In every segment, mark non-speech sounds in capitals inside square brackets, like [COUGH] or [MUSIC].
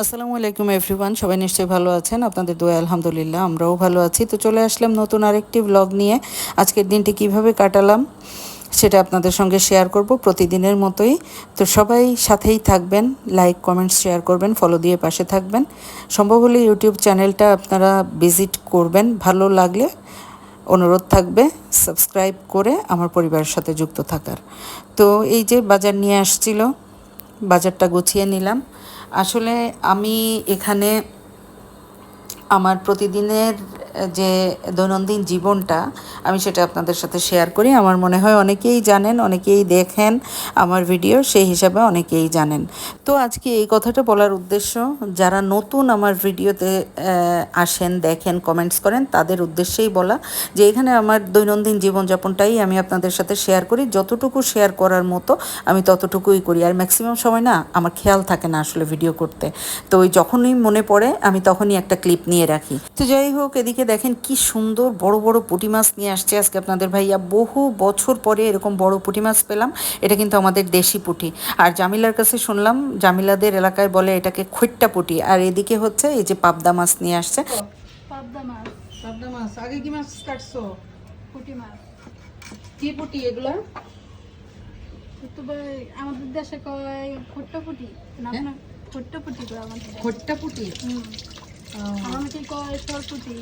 আসসালামু আলাইকুম এভরিওয়ান, সবাই নিশ্চয়ই ভালো আছেন? আপনাদের দোয়া, আলহামদুলিল্লাহ, আমরাও ভালো আছি। তো চলে আসলাম নতুন আরেকটি ব্লগ নিয়ে। আজকের দিনটি কীভাবে কাটালাম সেটা আপনাদের সঙ্গে শেয়ার করব প্রতিদিনের মতোই। তো সবাই সাথেই থাকবেন লাইক কমেন্টস শেয়ার করবেন ফলো দিয়ে পাশে থাকবেন। সম্ভব হলে ইউটিউব চ্যানেলটা আপনারা ভিজিট করবেন, ভালো লাগলে অনুরোধ থাকবে সাবস্ক্রাইব করে আমার পরিবারের সাথে যুক্ত থাকার। তো এই যে বাজার নিয়ে আসছিল, বাজারটা গুছিয়ে নিলাম। আসলে আমি এখানে আমার প্রতিদিনের যে দৈনন্দিন জীবনটা আমি সেটা আপনাদের সাথে শেয়ার করি। আমার মনে হয় অনেকেই জানেন, অনেকেই দেখেন আমার ভিডিও সেই হিসাবে অনেকেই জানেন। তো আজকে এই কথাটা বলার উদ্দেশ্য, যারা নতুন আমার ভিডিওতে আসেন, দেখেন কমেন্টস করেন, তাদের উদ্দেশ্যেই বলা যে এখানে আমার দৈনন্দিন জীবনযাপনটাই আমি আপনাদের সাথে শেয়ার করি। যতটুকু শেয়ার করার মতো আমি ততটুকুই করি। আর ম্যাক্সিমাম সময় না, আমার খেয়াল থাকে না আসলে ভিডিও করতে। তো ওই যখনই মনে পড়ে, আমি তখনই একটা ক্লিপ নিয়ে রাখি। তো যাই হোক, এদিকে দেখেন কি সুন্দর বড় বড় পুঁটি মাছ নিয়ে আসছে আজকে আপনাদের ভাইয়া। বহু বছর পরে এরকম বড় পুঁটি মাছ পেলাম। এটা কিন্তু আমাদের দেশি পুঁটি। আর জামিলার কাছে শুনলাম জামিলাদের এলাকায় বলে এটাকে খৈট্টা পুঁটি। আর এদিকে হচ্ছে এই যে পাবদা মাছ নিয়ে আসছে। পাবদা মাছ পাবদা মাছ। আগে কি মাছ কাটছো? পুঁটি মাছ। কি পুঁটি এগুলা? তো ভাই আমাদের দেশে কয় খট্টা পুঁটি? না হ্যাঁ? আপনার খট্টা পুঁটি কয় আমাদের দেশে। খৈট্টা পুঁটি? হুম। আমাকে কয় সরপুটি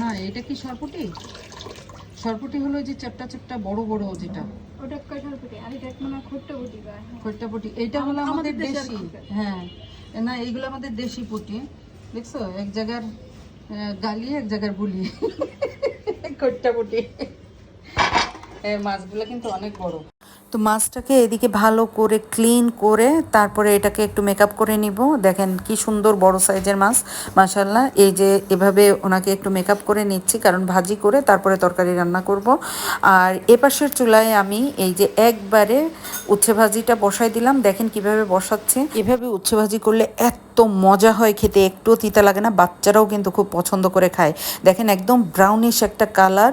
না এটা কি সরপুটি? সরপুটি হলো যে চাপটা চাপটা বড় বড় যেটা। ওটা সরপুটি? আর এটা মানে খট্টা পুঁটি কয় খৈট্টাপুটি। এইটা হলো আমাদের দেশি হ্যাঁ। না এইগুলো আমাদের দেশি পুঁটি। দেখছ? এক জায়গার গালি এক জায়গার বুলি। [LAUGHS] খৈট্টাপুটি। এই মাছগুলো কিন্তু অনেক বড়। তো মাছটাকে এদিকে ভালো করে ক্লিন করে তারপরে এটাকে একটু মেকআপ করে নিব। দেখেন কি সুন্দর বড় সাইজের মাছ মাশাল্লাহ এই যে এভাবে ওনাকে একটু মেকআপ করে নিচ্ছি, কারণ ভাজি করে তারপরে তরকারি রান্না করব। আর এপাশের চুলায় আমি এই যে একবারে উচ্ছে ভাজিটা বসাই দিলাম। দেখেন কীভাবে বসাচ্ছে। এভাবে উচ্ছে ভাজি করলে এত মজা হয় খেতে, একটুও তিতা লাগে না, বাচ্চারাও কিন্তু খুব পছন্দ করে খায়। দেখেন একদম ব্রাউনিশ একটা কালার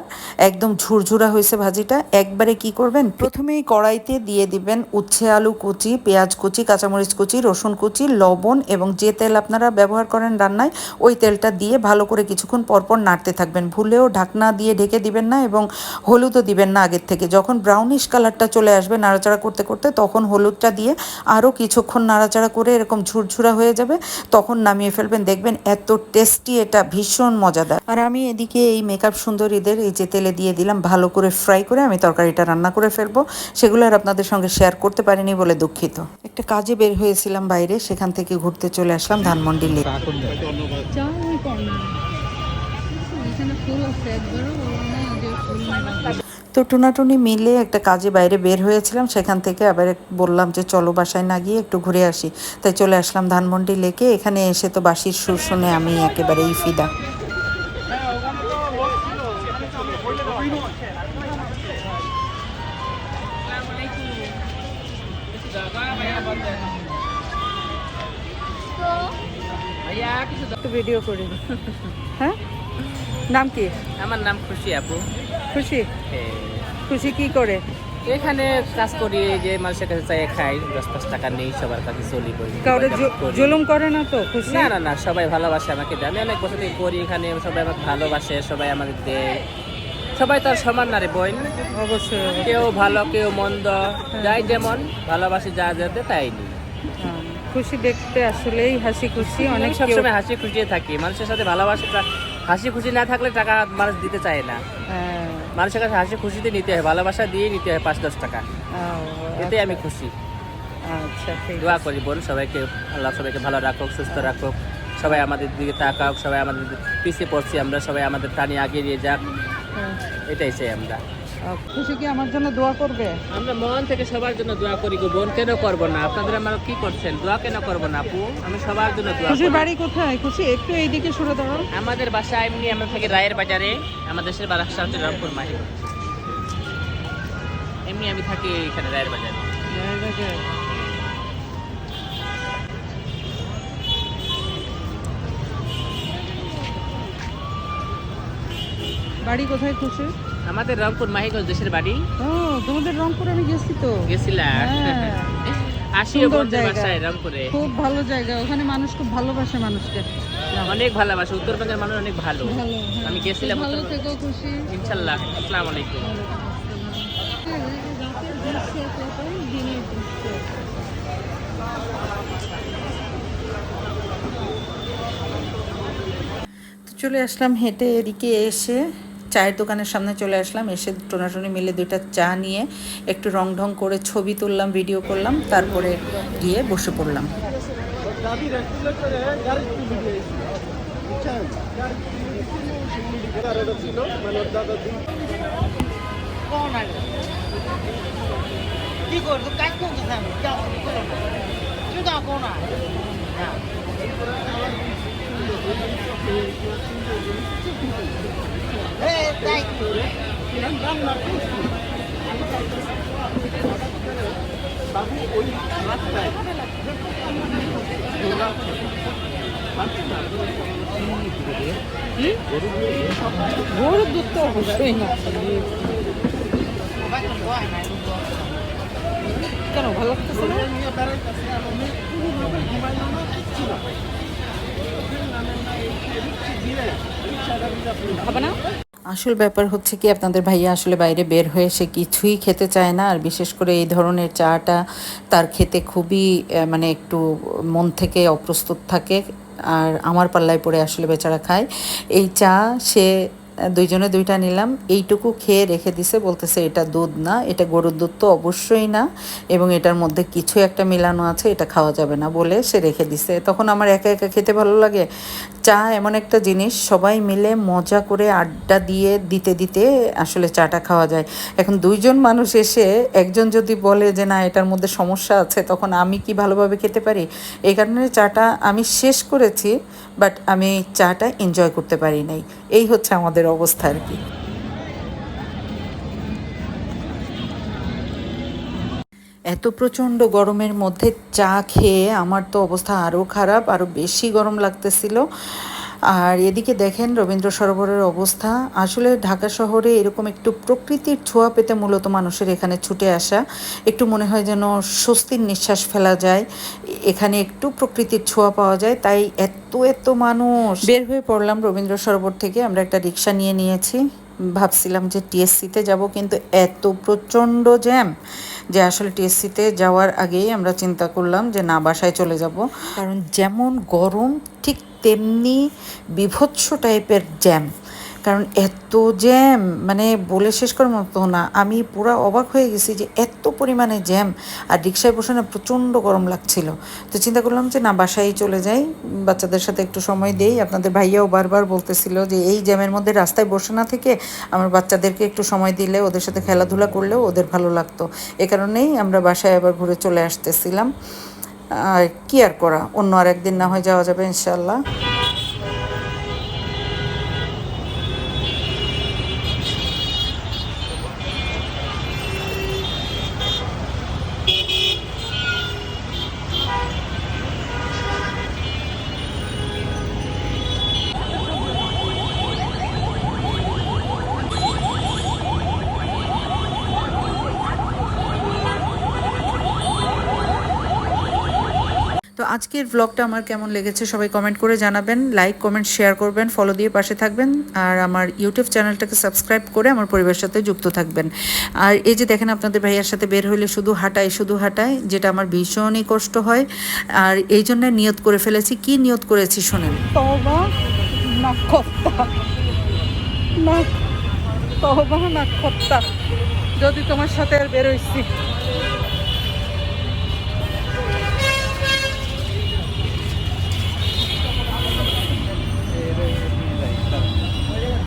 একদম ঝুরঝুরা হয়েছে ভাজিটা। একবারে কি করবেন? প্রথমেই কড়াইতে দিয়ে দিবেন উচ্ছে, আলু কুচি, পেঁয়াজ কুচি, কাঁচামরিচ কুচি, রসুন কুচি, লবণ এবং যে তেল আপনারা ব্যবহার করেন রান্নায়, ওই তেলটা দিয়ে ভালো করে কিছুক্ষণ পরপর নাড়তে থাকবেন। ভুলেও ঢাকনা দিয়ে ঢেকে দিবেন না এবং হলুদও দিবেন না আগের থেকে। যখন ব্রাউনিশ কালারটা চলে আসবে নাড়াচাড়া করতে করতে, তখন হলুদটা দিয়ে আরও কিছুক্ষণ নাড়াচাড়া করে এরকম ঝুরঝুরা হয়ে যাবে, তখন নামিয়ে ফেলবেন। দেখবেন এত টেস্টি এটা ভীষণ মজাদার। আর আমি এদিকে এই মেকআপ সুন্দরীদের এই যে তেলে দিয়ে দিলাম, ভালো করে ফ্রাই করে আমি তরকারিটা রান্না করে ফেলব। সেগুলো আর আপনাদের সঙ্গে শেয়ার করতে পারিনি বলে দুঃখিত। একটা কাজে বের হয়েছিলাম বাইরে সেখান থেকে ঘুরতে চলে আসলাম ধানমন্ডি লেক তো টুনাটুনি মিলে একটা কাজে বাইরে বের হয়েছিলাম সেখান থেকে আবার বললাম যে চলো বাসায় না গিয়ে একটু ঘুরে আসি। তাই চলে আসলাম ধানমন্ডি লেকে এখানে এসে তো বাসির সুর শুনে আমি একেবারেই ফিদা। একটু ভিডিও করি হ্যাঁ? নাম কি? আমার নাম খুশি আপু। খুশি? খুশি কি করে? এখানে কাজ করি যে মানুষের কাছে চাই খাই দশ পাঁচ টাকা নেই সবার কাছে চলি করি কাউরে জুলুম করে না তো খুশি? না না না সবাই ভালোবাসে আমাকে দেয়। আমি অনেক বছর থেকে করি এখানে সবাই আমাকে ভালোবাসে সবাই আমাকে দেয়। সবাই তার সমান না রে বোন অবশ্যই কেউ ভালো কেউ মন্দ যাই যেমন ভালোবাসি যা যাতে তাই নি হ্যাঁ, খুশি দেখতে আসলেই হাসি খুশি অনেক সবসময় হাসি খুশি থাকি। মানুষের সাথে ভালোবাসে হাসি খুশি না থাকলে টাকা মানুষ দিতে চায় না। হ্যাঁ, মানুষের কাছে হাসি খুশিতে নিতে হয় ভালোবাসা দিয়ে নিতে হয় পাঁচ দশ টাকা। এতে আমি খুশি। আচ্ছা দোয়া করি বোন সবাইকে আল্লাহ সবাইকে ভালো রাখুক সুস্থ রাখুক। সবাই আমাদের দিকে তাকাক সবাই আমাদের পিছিয়ে পড়ছি আমরা সবাই আমাদের টানি আগে নিয়ে যাক। এটাই চাই আমরা। খুশি কি আমার জন্য দোয়া করবে? আমরা মন থেকে সবার জন্য দোয়া করি গো বোন কেন করব না? আপনাদের আমার কি করছেন? দোয়া কেন করব না আপু? আমি সবার জন্য দোয়া করি। বাড়ি কোথায়? খুশি একটু এইদিকে সরে দাঁড়াও। আমাদের বাসা এমনি আমরা থাকি রায়ের বাজারে। আমার দেশের বারাসা হচ্ছে রংপুর মাহি এমনি আমি থাকি এখানে রায়ের বাজারে। বাড়ি কোথায় খুশি আমাদের রংপুর মাহিগঞ্জ দেশের বাড়ি। ও তোমাদের রংপুর আমি গেছি তো। গেছিলাম হ্যাঁ। [LAUGHS] আসি বন্ধুর বাসায় রংপুরে। খুব ভালো জায়গা। ওখানে মানুষ খুব ভালোবাসে মানুষকে। অনেক ভালোবাসে। উত্তরবঙ্গের মানুষ অনেক ভালো। হ্যাঁ। আমি গেছিলাম ভালো। থেকেও খুশি। ইনশাল্লাহ। আসসালামু আলাইকুম। চলে আসলাম হেঁটে এদিকে এসে। চায়ের দোকানের সামনে চলে আসলাম, এসে টোনাটনি মিলে দুইটা চা নিয়ে একটু রং ঢং করে ছবি তুললাম, ভিডিও করলাম, তারপরে গিয়ে বসে পড়লাম। গরুর দুধ তো অবশ্যই না। কেন ভালো লাগতেছে হবে না? আসল ব্যাপার হচ্ছে কি, আপনাদের ভাইয়া আসলে বাইরে বের হয়ে সে কিছুই খেতে চায় না। আর বিশেষ করে এই ধরনের চাটা তার খেতে খুবই মানে একটু মন থেকে অপ্রস্তুত থাকে। আর আমার পাল্লায় পড়ে আসলে বেচারা খায়। এই চা সে দুইজনে দুইটা নিলাম, এইটুকু খেয়ে রেখে দিছে, বলতেছে এটা দুধ না, এটা গরুর দুধ তো অবশ্যই না, এবং এটার মধ্যে কিছু একটা মিলানো আছে, এটা খাওয়া যাবে না বলে সে রেখে দিছে। তখন আমার একা একা খেতে ভালো লাগে। চা এমন একটা জিনিস, সবাই মিলে মজা করে আড্ডা দিয়ে, দিতে দিতে আসলে চাটা খাওয়া যায়। এখন দুইজন মানুষ এসে, একজন যদি বলে যে না, এটার মধ্যে সমস্যা আছে, তখন আমি কি ভালোভাবে খেতে পারি? এই কারণে চাটা আমি শেষ করেছি, বাট আমি চাটা এনজয় করতে পারি নাই। এই হচ্ছে আমাদের অবস্থা আর কি। এত প্রচণ্ড গরমের মধ্যে চা খেয়ে আমার তো অবস্থা আরও খারাপ, আরও বেশি গরম লাগতেছিল। আর এদিকে দেখেন রবীন্দ্র সরোবরের অবস্থা। আসলে ঢাকা শহরে এরকম একটু প্রকৃতির ছোঁয়া পেতে মূলত মানুষের এখানে ছুটে আসা। একটু মনে হয় যেন স্বস্তির নিঃশ্বাস ফেলা যায়। এখানে একটু প্রকৃতির ছোঁয়া পাওয়া যায়। তাই এত এত মানুষ। বের হয়ে পড়লাম রবীন্দ্র সরোবর থেকে। আমরা একটা রিক্সা নিয়ে নিয়েছি। ভাবছিলাম যে টিএসসিতে যাব, কিন্তু এত প্রচণ্ড জ্যাম যে আসলে টিএসসিতে যাওয়ার আগেই আমরা চিন্তা করলাম যে না, বাসায় চলে যাব। কারণ যেমন গরম, ঠিক তেমনি বিভৎস টাইপের জ্যাম। কারণ এত জ্যাম মানে বলে শেষ করার মতো না। আমি পুরা অবাক হয়ে গেছি যে এত পরিমাণে জ্যাম আর রিক্সায় বসে না প্রচণ্ড গরম লাগছিল। তো চিন্তা করলাম যে, না, বাসায় চলে যাই, বাচ্চাদের সাথে একটু সময় দেই। আপনাদের ভাইয়াও বারবার বলতেছিল যে, এই জ্যামের মধ্যে রাস্তায় বসে না থেকে আমার বাচ্চাদেরকে একটু সময় দিলে, ওদের সাথে খেলাধুলা করলেও ওদের ভালো লাগতো। এ কারণেই আমরা বাসায় আবার ঘুরে চলে আসতেছিলাম। আর কি আর করা? অন্য আর একদিন না হয় যাওয়া যাবে ইনশাল্লাহ আজকের ব্লগটা আমার কেমন লেগেছে সবাই কমেন্ট করে জানাবেন লাইক কমেন্ট শেয়ার করবেন ফলো দিয়ে পাশে থাকবেন, আর আমার ইউটিউব চ্যানেলটাকে সাবস্ক্রাইব করে আমার পরিবারের সাথে যুক্ত থাকবেন। আর এই যে দেখেন আপনাদের ভাইয়ার সাথে বের হইলে শুধু হাঁটাই শুধু হাঁটাই যেটা আমার ভীষণই কষ্ট হয়, আর এই জন্য নিয়ত করে ফেলেছি। কি নিয়ত করেছি শোনেন? যদি তোমার সাথে আর বেরোইছি